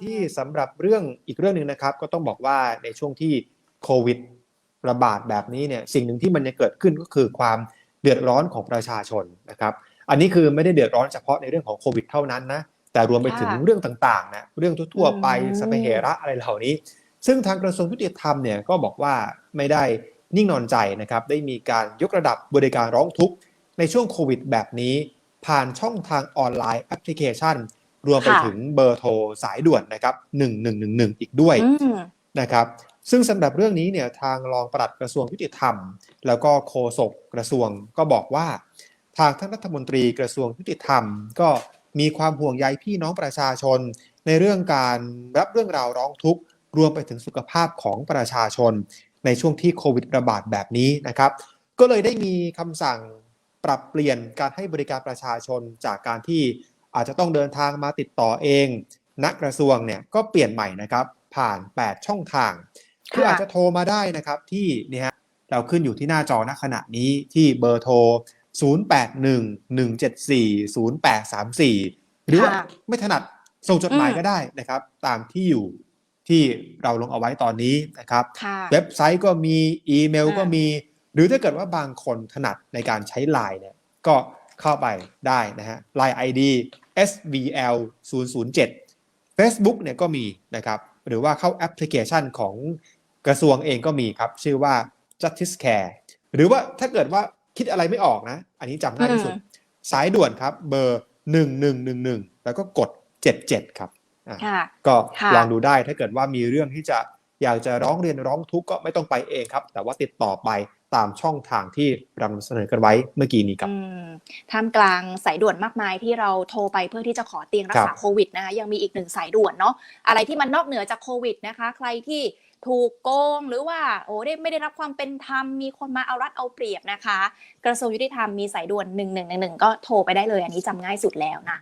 ที่สำหรับเรื่องอีกเรื่องหนึ่งนะครับ ก็ต้องบอกว่าในช่วงที่โควิดระบาดแบบนี้เนี่ยสิ่งหนึ่งที่มันจะเกิดขึ้นก็คือความเดือดร้อนของประชาชนนะครับ อันนี้คือไม่ได้เดือดร้อนเฉพาะในเรื่องของโควิดเท่านั้นนะแต่รวมไปถึงค่ะเรื่องต่างๆนะเรื่องทั่วๆไปอืมสพเปเหระอะไรเหล่านี้ ซึ่งทางกระทรวงยุติธรรมเนี่ยก็บอกว่าไม่ได้นิ่งนอนใจนะครับได้มีการยกระดับบริการร้องทุกข์ในช่วงโควิดแบบนี้ ผ่านช่องทางออนไลน์แอปพลิเคชัน รวมไปค่ะถึงเบอร์โทรสายด่วนนะครับ1111 อีกด้วยอืมนะครับซึ่งสำหรับเรื่องนี้เนี่ยทางรองปลัดกระทรวงยุติธรรม แล้วก็โฆษกกระทรวงก็บอกว่า ทางท่านรัฐมนตรีกระทรวงยุติธรรม ก็มีความห่วงใยพี่น้องประชาชน ในเรื่องการรับเรื่องราวร้องทุกข์ รวมไปถึงสุขภาพของประชาชน ในช่วงที่โควิดระบาดแบบนี้นะครับ ก็เลยได้มีคำสั่งปรับเปลี่ยนการให้บริการประชาชนจากการที่ อาจจะต้องเดินทางมาติดต่อเองณกระทรวงเนี่ยก็เปลี่ยนใหม่นะครับผ่าน 8 ช่องทางคืออาจจะโทรมาได้นะครับที่เนี่ยฮะเราขึ้นอยู่ที่หน้าจอณขณะนี้ที่เบอร์โทร 0811740834 หรือว่าค่ะไม่ถนัดส่งจดหมายอืมก็ได้นะครับ ตามที่อยู่ที่เราลงเอาไว้ตอนนี้นะครับค่ะเว็บไซต์ก็มีอีเมลอ่าก็มี หรือถ้าเกิดว่าบางคนถนัดในการใช้ Line เนี่ยก็ เข้าไปได้นะฮะ Line ID SVL 007 Facebook เนี่ยก็มีนะครับหรือว่าเข้าแอปพลิเคชันของกระทรวงเองก็มีครับ ชื่อว่า Justice Care หรือว่าถ้าเกิดว่าคิดอะไรไม่ออกนะ อันนี้จำง่ายที่สุดอืมสายด่วนครับ เบอร์ 1111 แล้วก็กด 77 ครับอะค่ะก็ค่ะลองดูได้ถ้าเกิดว่ามีเรื่องที่จะอยากจะร้องเรียนร้องทุกข์ก็ไม่ต้องไปเองครับ แต่ว่าติดต่อไป ตามช่องทางที่เรานำเสนอกันไว้เมื่อกี้นี้ครับอืมท่ามกลางสายด่วนมากมายที่เราโทรไปเพื่อที่จะขอเตียงรักษาครับโควิดนะคะยังมีอีกหนึ่งสายด่วนเนาะอะไรที่มันนอกเหนือจากโควิดนะคะ ใครที่ถูกโกงหรือว่าโอ้ได้ไม่ได้รับความเป็นธรรมมีคนมาเอารัดเอาเปรียบนะคะ กระทรวงยุติธรรมมีสายด่วน1111ก็โทรไปได้เลยอันนี้จำง่ายสุดแล้วนะ